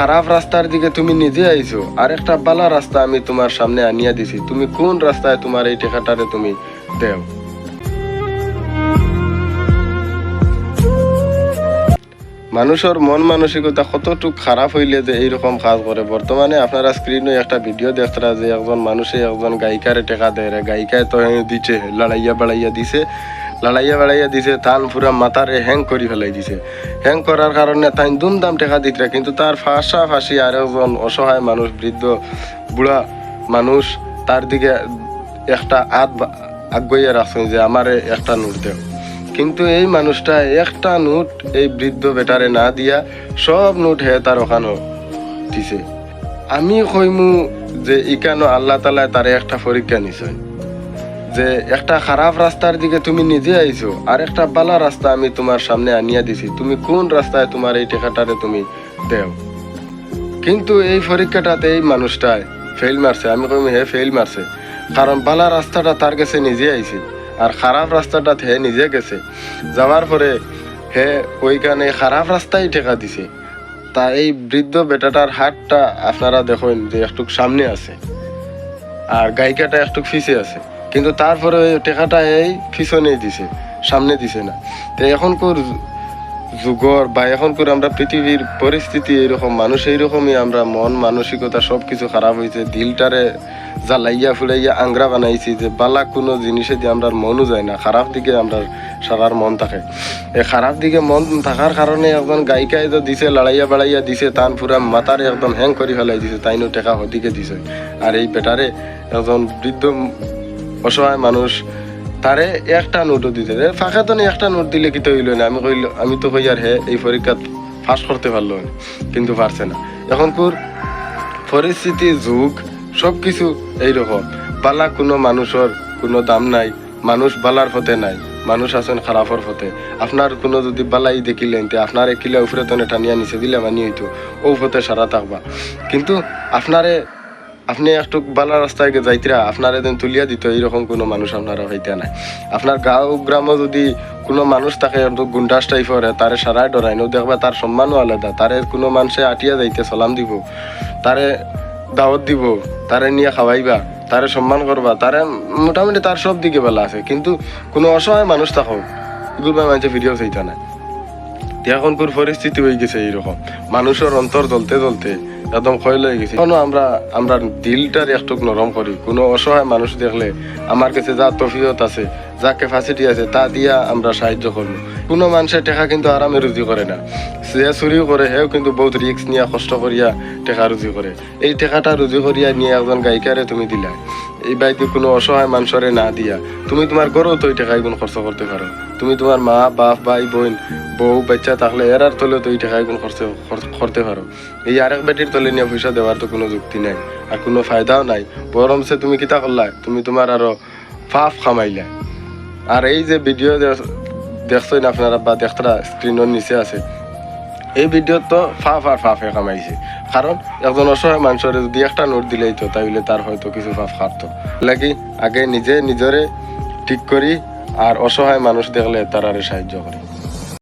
খারাপ রাস্তার দিকে তুমি নিজে আইছো আর একটা বালা রাস্তা আমি তোমার সামনে আনিয়া দিছি। তুমি কোন রাস্তায় তোমার এই টেকাটারে তুমি দেও? মানুষের মন মানসিকতা কতটুক খারাপ হইলে যে এইরকম কাজ করে। বর্তমানে আপনারা স্ক্রিনে একটা ভিডিও দেখতরা যে একজন মানুষে একজন গায়িকারে টেকা দেয় গায়িকায় তো দিছে লড়াইয়া বাড়াইয়া দিছে। লড়াইয়া বাড়াইয়া দিছে তান পুরা মাথারে হ্যাং করি ফেলাই দিছে। হ্যাং করার কারণে তাই দুমদাম টেকা দিতরা কিন্তু তার ফাঁসা ফাঁসি আর একজন অসহায় মানুষ, বৃদ্ধ, বুড়া মানুষ, তার দিকে একটা হাত বা- আগুইয়া রাখছেন যে আমারে একটা নোট দেও। কিন্তু এই মানুষটা একটা নোট এই বৃদ্ধ বেটারে না দিয়া সব নোট হে তার ওখানো দিছে। আমি কইমু যে ইকানো আল্লাহ তালায় তারে একটা পরীক্ষা নিছয় যে একটা খারাপ রাস্তার দিকে তুমি নিজে আইছো, আর একটা বালা রাস্তা আমি তোমার সামনে আনিয়া দিছি। তুমি কোন রাস্তায় তোমার এই টেকাটারে তুমি দেও? কিন্তু এই পরীক্ষাটাতে এই মানুষটায় ফেল মারছে। আমি কইম, হে ফেল মারছে। কারণ বালা রাস্তাটা তার কাছে নিজে আইছে, আর খারাপ রাস্তাটা হে নিজে গেছে। যাওয়ার পরে হে ওইখানে খারাপ রাস্তায় টেকা দিছে। তা এই বৃদ্ধ বেটাটার হাতটা আপনারা দেখেন যে একটু সামনে আছে, আর গায়িকাটা একটু ফিসে আছে। কিন্তু তারপরে টেকাটা এই পিছনে দিছে, সামনে দিছে না। তো এখনকার যুগর বা এখনকার আমরা পৃথিবীর পরিস্থিতি এরকম মানুষ এইরকমই, আমরা মন, মানসিকতা সব কিছু খারাপ হয়েছে দিলটারে জ্বালাইয়া ফুলাইয়া আংরা বানাইছি যে বালা কোনো জিনিসে দিয়ে আমরা মনও যায় না, খারাপ দিকে আমরা সারার মন থাকে। এই খারাপ দিকে মন থাকার কারণে একজন গায়িকায় তো দিছে, লড়াইয়া বাড়াইয়া দিছে, তান পুরা মাথারে একদম হ্যাং করে ফেলাই দিছে তাইনো টেকা হদিকে দিছে। আর এই বেটারে একজন বৃদ্ধ অসহায় মানুষ, তারে একটা নোটও দিতে রে ফাঁকা তো একটা নোট দিলে কি তো হইল না? আমি কইল, আমি তো কই আর হে, এই পরীক্ষা পাস করতে পারল কিন্তু পারছে না। এখন কুর পরিস্থিতি, যুগ সব কিছু এইরকম। বালা কোনো মানুষের কোনো দাম নাই, মানুষ বালার হতে নাই, মানুষ আছেন খারাপর হতে আপনার কোনো যদি বালাই দেখিলেন, তে আপনার একিলে উপরে তনে টানিয়া নিচে দিলে মানি হইতো, ও হতে সারা থাকবা। কিন্তু আপনারে আপনি একটু বালা রাস্তায় যাইতরা, আপনার এদিন তুলিয়া দিত, এইরকম কোনো মানুষ আপনারা হইতে নাই। আপনার গাঁও গ্রামে যদি কোনো মানুষ একটু গুন্ডাস টাইপের তারে সারাই ডরাই নো দেখবা তার সম্মানও আলাদা। তারে কোনো মানুষে আটিয়া যাইতে, সালাম দিব, তারে দাওয়াত দিব, তারে নিয়ে খাওয়াইবা, তারে সম্মান করবা, তারে মোটামুটি তার সব দিকে বেলা আছে। কিন্তু কোনো অসহায় মানুষ থাকো এগুলো মানুষে ভিডিও চাইতে না এখনকার পরিস্থিতি হয়ে গেছে এইরকম। মানুষের অন্তর জ্বলতে জ্বলতে একদম ক্ষয় হয়ে গেছে। এখনও আমরা আমরা দিলটার একটু নরম করি। কোনো অসহায় মানুষ দেখলে আমার কাছে যা তফিয়ত আছে, যা ক্যাপাসিটি আছে, তা দিয়া আমরা সাহায্য করব। কোনো মানুষের টেকা কিন্তু আরামে রুজি করে না। সে চুরিও করে হেও কিন্তু বহুত রিক্স নিয়ে, কষ্ট করিয়া টেকা রুজি করে। এই টেকাটা রুজি করিয়া নিয়ে একজন গায়িকারে তুমি দিলা। এই বাইতে কোনো অসহায় মানুষরে না দিয়া। তুমি তোমার ঘরেও তো এই টাকা এগুন খরচ করতে পারো। তুমি তোমার মা, বাপ, ভাই, বোন, বউ, বাচ্চা থাকলে এরার তলে তো এই টাকা এগুন খরচ করতে পারো। এই আরেক বেটির তলে নিয়ে পয়সা দেওয়ার তো কোনো যুক্তি নাই, আর কোনো ফায়দাও নাই। বরঞ্চ তুমি কিতা করলা তুমি তোমার আরও ফাফ খামাইলা। আর এই যে ভিডিও দেখছেন আপনারা, বা দেখতরা স্ক্রিনের নিচে আছে। এই ভিডিওত তো ফাফ আর ফাফে কামাইছে। কারণ একজন অসহায় মানুষের যদি একটা নোট দিলেই তো, তাইলে তার হয়তো কিছু ফাফ খাটতো লাগি আগে নিজে নিজরে ঠিক করি আর অসহায় মানুষ দেখলে তারা সাহায্য করি।